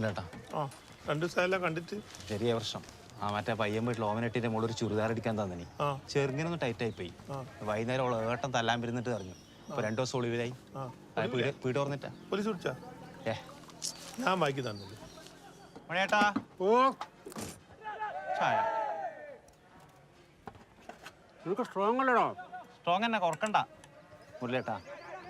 ചേട്ടാ ആ രണ്ട് ദിവസമായല്ലോ കണ്ടിട്ട്. ചെറിയ വർഷം ആ മറ്റേ പയ്യൻ വീട്ടിൽ ഓമനട്ടിന്റെ മുകളിൽ ഒരു ചുരിദാർ അടിക്കാൻ തന്നെ ആ. ചെറുങ്ങനെ ഒന്ന് ടൈറ്റ് ആയി പോയി. വൈകുന്നേരം അവൾ ഏട്ടൻ തല്ലാൻ പിരുന്നിട്ട് പറഞ്ഞു അപ്പൊ രണ്ടു ദിവസം ഒളിവിലായി ആ. ആ, പീട് പീട് തുറന്നിട്ടാ. പോലീസ് വിളിച്ചാ ഏ. ഞാൻ വായിക്കി തന്നില്ല. മണിയേട്ടാ ഓ ചായ. നിനക്ക് സ്ട്രോങ് അല്ലടോ. സ്ട്രോങ് തന്നെ കുറക്കണ്ട. മുരളേട്ടാ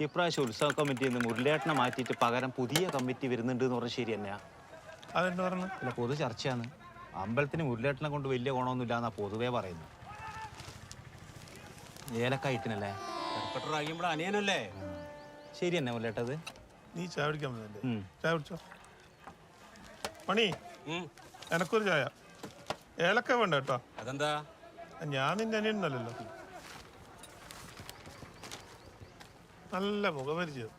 ഇപ്രാവശ്യം ഉത്സവ കമ്മിറ്റിയിൽ നിന്ന് മുരളിയേട്ടനെ മാറ്റിയിട്ട് പകരം പുതിയ കമ്മിറ്റി വരുന്നുണ്ട് എന്ന് പറഞ്ഞാൽ ശരി തന്നെയാ. അതെന്താ പറഞ്ഞു? അല്ല പൊതു ചർച്ചയാണ്. അമ്പലത്തിന് മുരളേട്ടനെ കൊണ്ട് വലിയ ഗുണമൊന്നുമില്ല എന്നാ പൊതുവേ പറയുന്നു ഏലക്കായിട്ടിനല്ലേ അനിയനല്ലേ? ശരി തന്നെ മുരളേട്ടത് നീ ചായ കുടിക്കാൻ വന്നല്ലേ ചായ കുടിച്ചോ? മണി എനക്കൊരു ചായ. ഏലക്ക വേണ്ട കേട്ടോ. അതെന്താ? ഞാൻ നിന്റെ അനിയനല്ലോ നല്ല മുഖപരിചയം.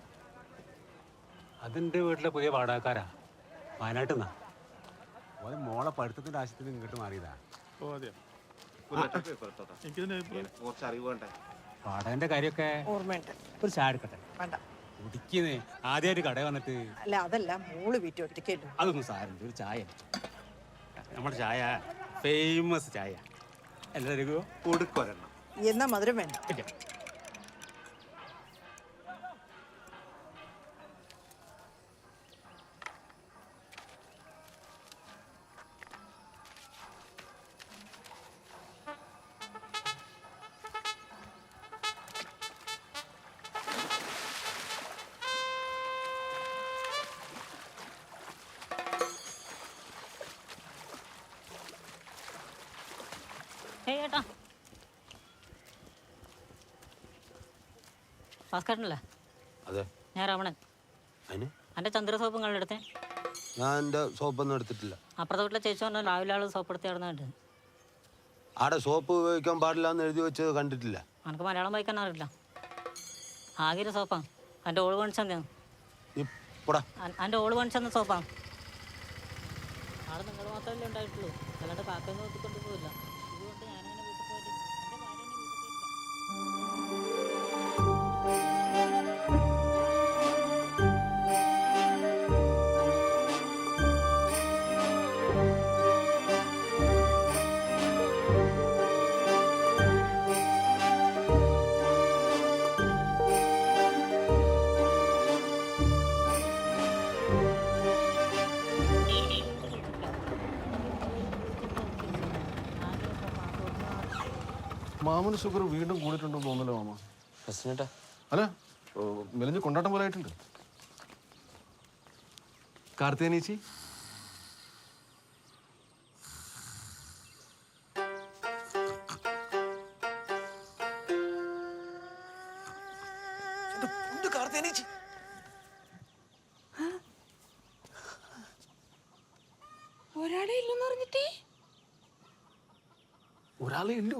അതിന്റെ വീട്ടിലെ പുതിയ വാടകക്കാരാ. വയനാട്ടിൽ നിന്നാ മോളെ പഠിത്തത്തിന്റെ ആവശ്യത്തിന് ഇങ്ങോട്ട് മാറിയതാ. ഓ അഭിപ്രായം കുറച്ച് അറിവ് വേണ്ടേ? വാടകന്റെ കാര്യമൊക്കെ ഓർമ്മയുണ്ട്. ഒരു ചായ എടുക്കട്ടെ? വേണ്ട. കുടിക്കുന്നേ ആദ്യമായിട്ട് കട വന്നിട്ട് അല്ല അതല്ല മോൾ വീട്ടിൽ ഒറ്റയ്ക്കല്ലോ അതൊന്നും സാരമില്ല ഒരു ചായ. നമ്മുടെ ചായ ഫേമസ് ചായ. എല്ലാവർക്കും കൊടുക്കൊരെണ്ണം. എന്നാ മധുരം വേണ്ട. ഏയ് ഏട്ടാ ഭാസ്കരനല്ലേ? അതെ. ഞാൻ രാവണൻ അതിന് എന്റെ ചന്ദ്ര സോപ്പ് നിങ്ങളുടെ ഞാൻ എന്റെ സോപ്പൊന്നും എടുത്തിട്ടില്ല. അപ്പുറത്തെ വീട്ടിലെ ചേച്ചി പറഞ്ഞാൽ രാവിലെ ആൾ സോപ്പ് എടുത്ത് ആടെ സോപ്പ് ഉപയോഗിക്കാൻ പാടില്ല എന്ന് എഴുതി വെച്ചത് കണ്ടിട്ടില്ല. എനിക്ക് മലയാളം വായിക്കാൻ അറിയില്ല. ആകെ ഒരു സോപ്പാണ് എന്റെ ഓൾ പണിച്ചെന്നു എന്റെ ഓൾ പണിച്ചെന്ന സോപ്പാണ് ആൾ നിങ്ങൾ മാത്രമല്ലേ ഉണ്ടായിട്ടുള്ളൂ. അല്ലാണ്ട് കാക്കയൊന്നും നോക്കിക്കൊണ്ടു പോയില്ല മാമന് ഷുഗർ വീണ്ടും കൂടിയിട്ടുണ്ടെന്ന് തോന്നല്ലോ മാമ? അല്ല ഓ, മെലിഞ്ഞ് കൊണ്ടാട്ടം പോലെ ആയിട്ടുണ്ട്. കാർത്തിയനീച്ചി ഒരാളെ ഇല്ലെന്ന് പറഞ്ഞിട്ടേ? ഒരാളെ ഉള്ളൂ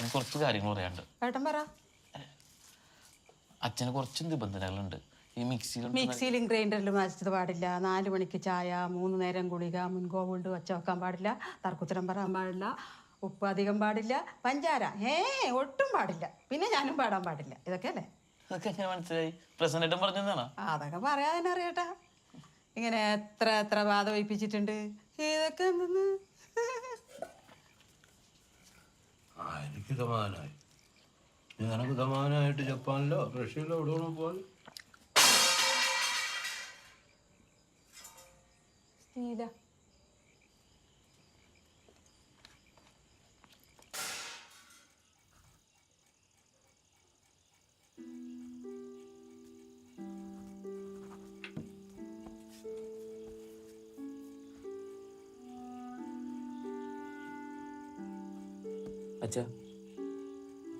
എനിക്ക് കുറച്ച് കാര്യങ്ങൾ പറയാനുണ്ട്. ഏട്ടൻ പറ. അച്ഛന് കുറച്ച് നിബന്ധനകളുണ്ട്. ഈ മിക്സിയിൽ മിക്സിയിലും ഗ്രൈൻഡറിലും അരച്ചത് പാടില്ല. നാല് മണിക്ക് ചായ മൂന്ന് നേരം ഗുളിക മുൻകോ കൊണ്ട് വച്ച വെക്കാൻ പാടില്ല തർക്കുത്തരം പറയാൻ പാടില്ല ഉപ്പ് അധികം പാടില്ല പഞ്ചാര ഏ ഒട്ടും പാടില്ല. പിന്നെ ഞാനും പാടാൻ പാടില്ല. ഇതൊക്കെ അല്ലേ? അതൊക്കെ എങ്ങനെ മനസ്സിലായി? പ്രസന്റേറ്റം പറഞ്ഞതാണ് ആ, അതൊക്കെ അറിയട്ടാ ഇങ്ങനെ എത്ര എത്ര ബാധ വയ്പ്പിച്ചിട്ടുണ്ട് ഇതൊക്കെ എന്തെന്ന്? സമാധാനമായി നിനക്ക് സമാധാനമായിട്ട് ജപ്പാനിലോ റഷ്യയിലോ എവിടെ വേണോ പോകാൻ സ്റ്റീല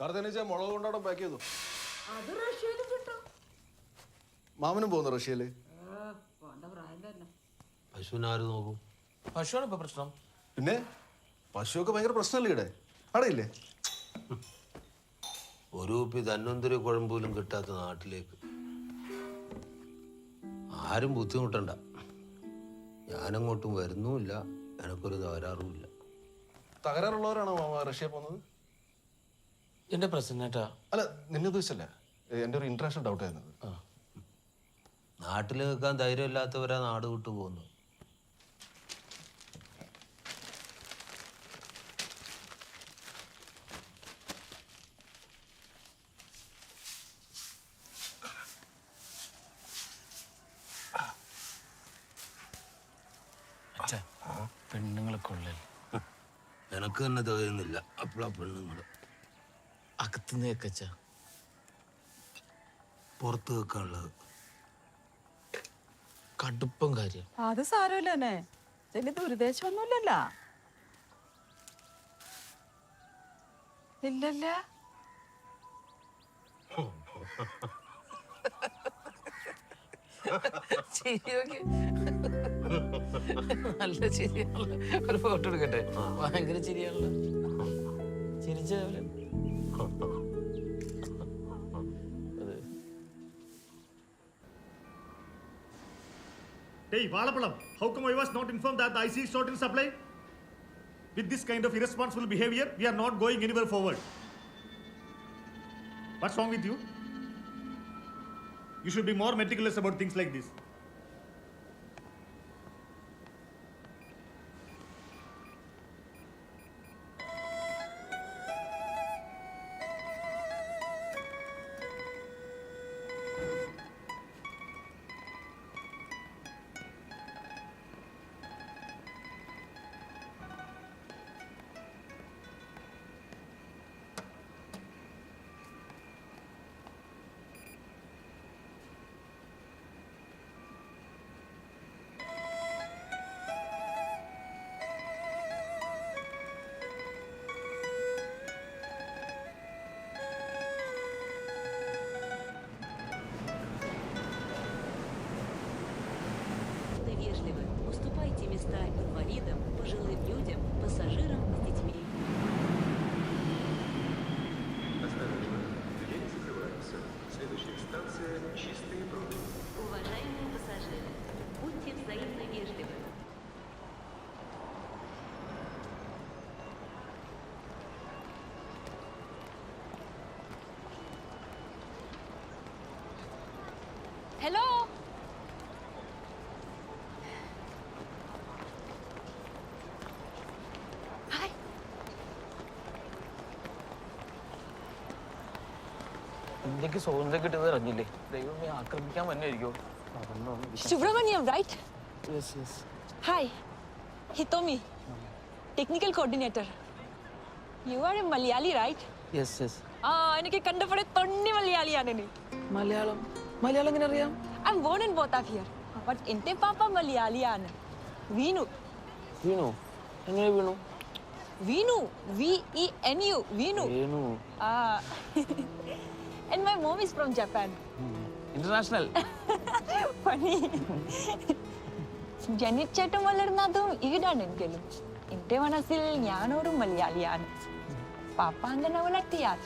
കാർത്തേനീച്ച മുളക് കൊണ്ടാടം പാക്ക് ചെയ്തു അത് റഷ്യയിലും കിട്ടും. മാമനും പോകുന്നു റഷ്യയിൽ. പിന്നെ പശു ഒക്കെ പശുവിനെ ആര് നോക്കും? പശുവാണ് ഇപ്പൊ പ്രശ്നം. പിന്നെ പശുവൊക്കെ ഭയങ്കര പ്രശ്നമല്ലേ ഇവിടെ? അടയില്ലേ ഒരു കുപ്പി തന്നൊന്തിരി കുഴമ്പോലും കിട്ടാത്ത നാട്ടിലേക്ക്. ആരും ബുദ്ധിമുട്ടണ്ട. ഞാനങ്ങോട്ടും വരുന്നുമില്ല. എനക്കൊരു തകരാറുമില്ല. തകരാറുള്ളവരാണോ മാമ റഷ്യ പോകുന്നത്? എന്റെ പ്രസന്നേട്ടാ അല്ല നിന്നെ ഉദ്ദേശിച്ചല്ല? എന്റെ ഒരു ഇന്റർനാഷണൽ ഡൗട്ട് ആയിരുന്നു നാട്ടിൽ നിൽക്കാൻ ധൈര്യമില്ലാത്തവരാ നാട് വിട്ടു പോകുന്നു പെണ്ണുങ്ങളൊക്കെ പെണ്ണുങ്ങളെ കൊള്ളൽ എനക്ക് തന്നെ തോന്നുന്നില്ല അപ്പോഴാ പെണ്ണുങ്ങൾ അകത്തുനിന്ന് കേക്കച്ച പുറത്ത് വെക്കാനുള്ളത് കടുപ്പം കാര്യം. അത് സാരമില്ല തന്നെ ചെല്ലി ദുരുദ്ദേശമൊന്നുമില്ലല്ല ഇല്ലല്ല. ചിരിയൊക്കെ നല്ല ചിരിയാണല്ലോ. ഒരു ഫോട്ടോ എടുക്കട്ടെ. ഭയങ്കര ചിരിയാണല്ലോ. ചിരിച്ച Hey, Valapalam, how come I was not informed that the IC is not in supply? With this kind of irresponsible behavior, we are not going anywhere forward. What's wrong with you? You should be more meticulous about things like this. Уважаемые пассажиры, будьте взаимно вежливы. Hello? ഇന്ത്യയ്ക്ക് സ്വാതന്ത്ര്യം കിട്ടുന്നത് അറിഞ്ഞില്ലേ? ദൈവമേ ആക്രമിക്കാൻ തന്നെ Subramaniam, Subramaniam yes yes Hi. Technical coordinator you are a Malayali right right? Yes yes ആ എനിക്ക് കണ്ടപ്പോഴേ തൊണ്ണി മലയാളിയാണ് നീ. മലയാളം. മലയാളം എങ്ങനെ അറിയാം? I am born in both of here but എന്റെ പാപ്പ മലയാളിയാണ്. വീണു. വീണു? എങ്ങനെ വീണു? വീണു. വി ഇ എൻ യു വീണു. വീണു. ആ. And my mom is from Japan. International Funny. ജനിച്ചേട്ടും വളർന്നതും ഈടാണ് എനിക്കെല്ലാം എന്റെ മനസ്സിൽ ഞാനൊരു മലയാളിയാണ്. പാപ്പ അങ്ങനെ വളർത്തിയാൽ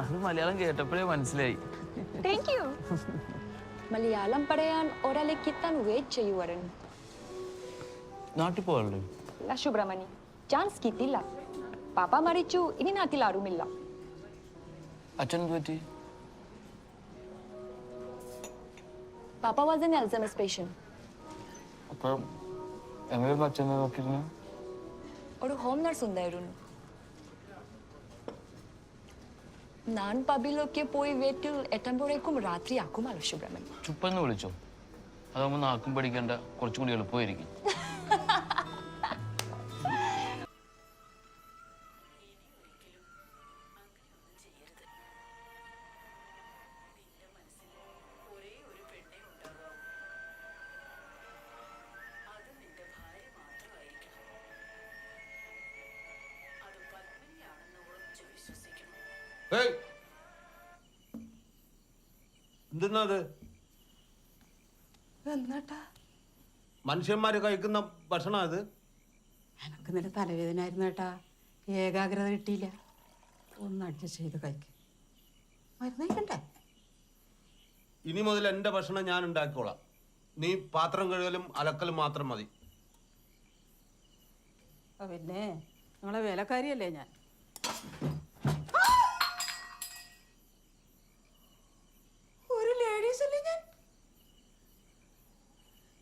അത് മലയാളം കേട്ടപ്പോഴേ മനസ്സിലായി. താങ്ക് യു മലയാളം പറയാൻ ഒരാളേക്ക് കിട്ടാൻ വെയിറ്റ് ചെയ്യുവായിരുന്നു നാട്ടിൽ പോകാറുണ്ട്. അല്ല സുബ്രഹ്മണി ചാൻസ് കിട്ടില്ല. പാപ്പ മരിച്ചു. ഇനി നാട്ടിൽ ആരുമില്ല. അച്ഛൻ പറ്റി? പാപ്പ was an Alzheimer's patient. അപ്പൊ എങ്ങനെയായിരുന്നു അച്ഛനെ നോക്കിയിരുന്നു? ഒരു ഹോം നഴ്സ് ഉണ്ടായിരുന്നു. ഞാൻ പബിലൊക്കെ പോയി വീട്ടിൽ എത്തുമ്പോഴേക്കും രാത്രിയാക്കുമല്ലോ സുബ്രഹ്മണ്യം ചുപ്പെന്ന് വിളിച്ചോ? അതാകുമ്പോൾ നാക്കും പഠിക്കേണ്ട കുറച്ചും കൂടി എളുപ്പമായിരിക്കും. എന്തെന്നാ അത്? എന്നാട്ടാ മനുഷ്യന്മാര് കഴിക്കുന്ന ഭക്ഷണം അത്? എനക്ക് ഇന്നലെ തലവേദന ആയിരുന്നു കേട്ടാ ഏകാഗ്രത കിട്ടിയില്ല. ഒന്ന് അഡ്ജസ്റ്റ് ചെയ്ത് കഴിക്കും. മരുന്ന് കഴിക്കണ്ടേ? ഇനി മുതൽ എന്റെ ഭക്ഷണം ഞാൻ ഉണ്ടാക്കിക്കോളാം. നീ പാത്രം കഴുകലും അലക്കലും മാത്രം മതി. പിന്നെ നിങ്ങളെ വേലക്കാരിയല്ലേ ഞാൻ ഒരു ലേഡീസ് അല്ലേ ഞാൻ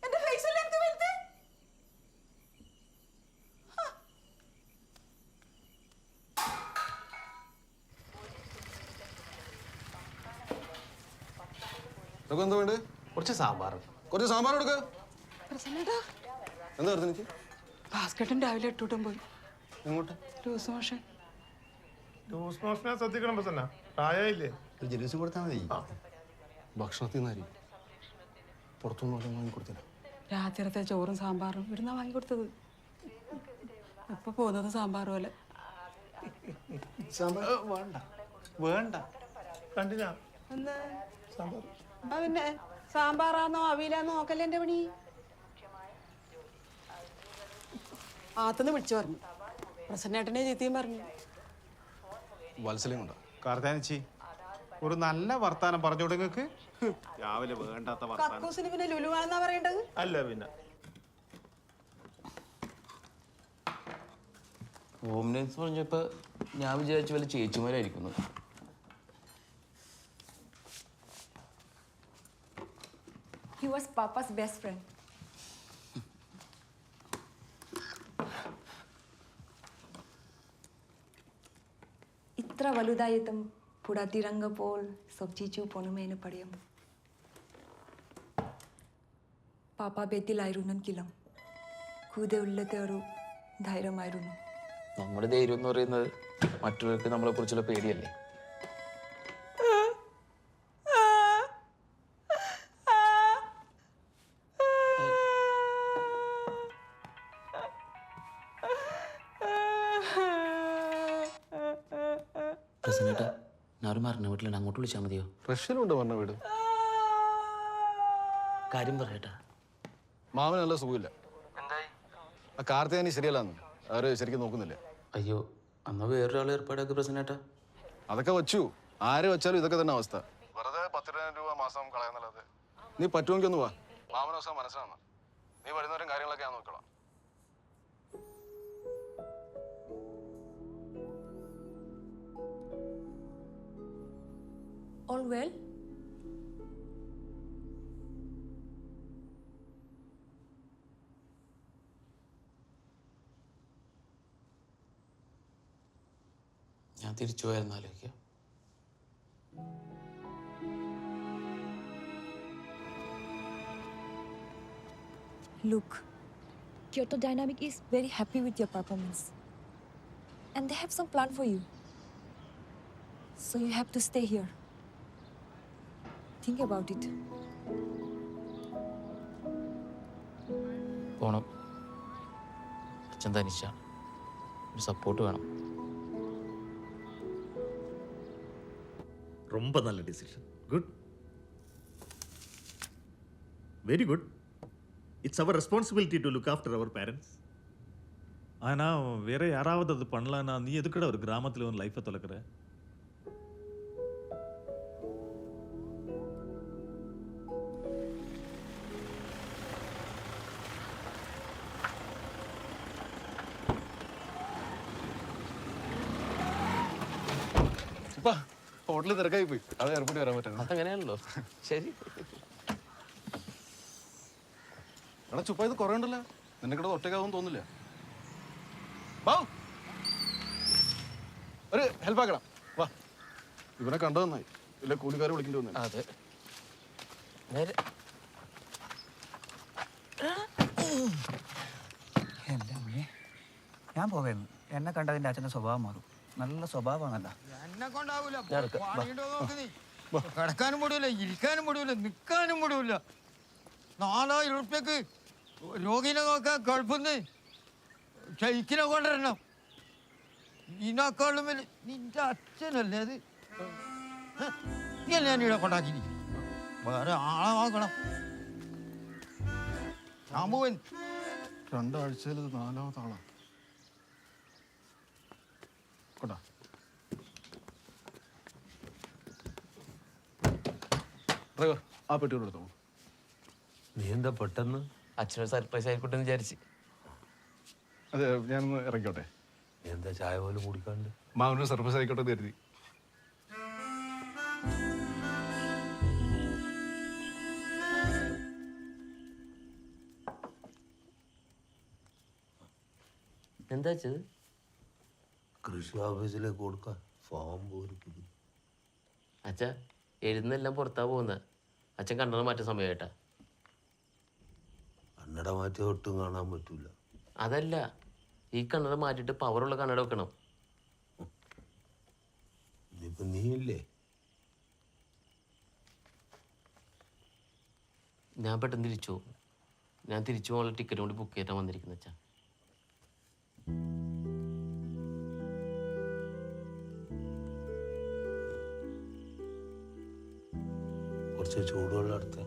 എന്റെ ഫേസ് അല്ലേ എനിക്ക് വലുത് എന്താ വേണ്ടത് കുറച്ച് സാമ്പാർ കുറച്ച് സാമ്പാർ എടുക്ക പ്രസന്നേട്ടാ. എന്താ എനിക്ക് ഭാസ്കട്ടൻ രാവിലെ എട്ടൂട്ടം പോയി. എങ്ങോട്ട്? Loose motion. ലൂസ് മോഷനെ ശ്രദ്ധിക്കണം പ്രസന്ന. പ്രായമില്ലേ ജലൂസ് കൊടുത്താൽ മതി. ഭക്ഷണത്തിൽ നിന്നാരി പുറത്തുനിന്ന് വല്ലതും വാങ്ങിക്കൊടുത്തില്ല രാത്രിത്തെ ചോറും സാമ്പാറും ഇവിടുന്ന് വാങ്ങി കൊടുത്തത്. ഇപ്പൊ പോകുന്നത് സാമ്പാർ പോലെ. വേണ്ട. വേണ്ട. കണ്ടിനാ? എന്നാ സാമ്പാർ. പിന്നെ സാമ്പാറാന്നോ അവിയിലാന്നോ നോക്കല്ലേ എന്റെ പണി? ആത്തുനിന്ന് വിളിച്ചു പറഞ്ഞു. പ്രസന്നേട്ടനെ ചീത്തയും പറഞ്ഞു. വത്സലയും കാർത്താനച്ചി കാർത്താനിച്ചി ഒരു നല്ല വർത്താനം പറഞ്ഞു നിങ്ങൾക്ക് രാവിലെ വേണ്ടാത്ത വർത്താനം. കക്കൂസിന് പിന്നെ ലുലുവാണെന്നാ പറയേണ്ടത്? അല്ല പിന്നെ. ഹോം നഴ്സ് പറഞ്ഞപ്പോൾ ഞാൻ വിചാരിച്ചു വല്ല ചേച്ചിമാരായിരിക്കുന്നത് He was Papa's best friend. ഇത്ര വലുതായിട്ടും പുടത്തിരങ്ക പോൽ സബ്ജിച്ചു പൊണുമേന് പടയും. പാപ്പ ബെത്തിലായിരുന്നെങ്കിലും കൂടെ ഉള്ളത്തെ ഒരു ധൈര്യമായിരുന്നു. നമ്മുടെ ധൈര്യം എന്ന് പറയുന്നത് മറ്റുള്ളവർക്ക് നമ്മളെ കുറിച്ചുള്ള പേടിയല്ലേ? വിളിച്ചാൽ മതിയോ? റഷ്യയിലുണ്ട് പറഞ്ഞ വീട്? കാര്യം പറയട്ടെ. മാമന് നല്ല സുഖമില്ല. ആ കാർത്തിയാനി ശരിയല്ലാന്ന്. അവർ ശരിക്കും നോക്കുന്നില്ല. അയ്യോ അന്ന് വേറൊരാൾ ഏർപ്പാടാക്കി പ്രസന്നേട്ടാ. അതൊക്കെ വച്ചു. ആര് വെച്ചാലും ഇതൊക്കെ തന്നെ അവസ്ഥ. വെറുതെ പത്തിരണ്ടായിരം രൂപ മാസം കളയാന്നല്ലാതെ. നീ പറ്റുമെങ്കിൽ ഒന്ന് വാ. മാമന ദിവസം മനസ്സിലാവുന്ന. നീ വരുന്നവരും കാര്യങ്ങളൊക്കെ ഞാൻ നോക്കണം All well? ഞാൻ തിരിച്ചു പോയായിരുന്നു ആലോചിക്കുക Look, Kyoto Dynamic is very happy with your performance. And they have some plan for you. So you have to stay here. Think about it. പോണം അച്ഛൻ തനിച്ചാണ് ഒരു സപ്പോർട്ട് വേണം ரொம்ப நல்ல decision good very good it's our responsibility to look after our parents ஆனால் வேற யாராவது அது பண்ணலான்னா நீ எதுக்குடா ஒரு கிராமத்தில் ஒரு லைஃப்பை தொலைக்கிற ഹോട്ടലിൽ തിരക്കായി പോയി. അത് എയർപോർട്ടിൽ വരാൻ പറ്റുന്നത് അതങ്ങനെയാണല്ലോ. ശരി. എടാ ചുപ്പ ഇത് കുറേ ഉണ്ടല്ലോ. നിന്നെ കൂടെ ഒറ്റയ്ക്കാവും തോന്നില്ല വാ. ഒരു ഹെൽപ്പ് ആക്കണം. വാ. ഇവനെ കണ്ടു നന്നായി. ഇല്ല കൂലിക്കാരെ വിളിക്കേണ്ടി വന്നു അതെ. നേരെ. എന്റെ അമ്മേ ഞാൻ പോവേന്ന് എന്നെ കണ്ടതിന്റെ അച്ഛന്റെ സ്വഭാവം മാറും. നല്ല സ്വഭാവമാണല്ല എന്നെ കൊണ്ടാവൂല കിടക്കാനും മുടിയില്ല ഇരിക്കാനും മുടിയില്ല നിൽക്കാനും മുടിയില്ല. നാലായിരം ഉറുപ്പ്യക്ക് രോഗിനെ നോക്കാൻ കഴുപ്പുന്ന് ഷെയ്ക്കിനെ കൊണ്ടുവരണം. ഇതിനേക്കാളും വലിയ നിന്റെ അച്ഛനല്ലേ അത്? നീ അല്ലേ ഇവിടെ കൊണ്ടാക്കി വേറെ ആളെ നോക്കണം. ശാമുവൻ രണ്ടാഴ്ചയിൽ നാലാമത്തെ കൊണ്ടാ ഡ്രൈവർ ആ പെട്ടി എടുത്തോ. നീ എന്താ പെട്ടെന്ന്? അച്ഛനൊരു സർപ്രൈസ് ആയിക്കോട്ടെ എന്ന് വിചാരിച്ച്. അതെ ഞാനൊന്ന് ഇറങ്ങിക്കോട്ടെ. നീ എന്താ ചായ പോലും കുടിക്കാണ്ട് മാവിനൊരു സർപ്രൈസ് ആയിക്കോട്ടെ എന്ന് കരുതി. എന്താ വെച്ചത് കൃഷി ഓഫീസിലേക്ക് കൊടുക്കാൻ ഫോം പോലും അച്ഛ എഴുന്നെല്ലാം പുറത്താ പോകുന്നത് അച്ഛൻ കണ്ണട മാറ്റ സമയമായിട്ടാ കണ്ണട മാറ്റി ഒട്ടും കാണാൻ പറ്റൂല. അതല്ല ഈ കണ്ണട മാറ്റിട്ട് പവറുള്ള കണ്ണട വെക്കണം. ഇനിയിപ്പോ നീ ഇല്ലേ? ഞാൻ പെട്ടെന്ന് തിരിച്ചു ഞാൻ തിരിച്ചു പോകാനുള്ള ടിക്കറ്റ് കൂടി ബുക്ക് ചെയ്യാൻ വന്നിരിക്കുന്നത് അച്ഛാ. കുറച്ച് ചൂടുവെള്ളം എടുത്ത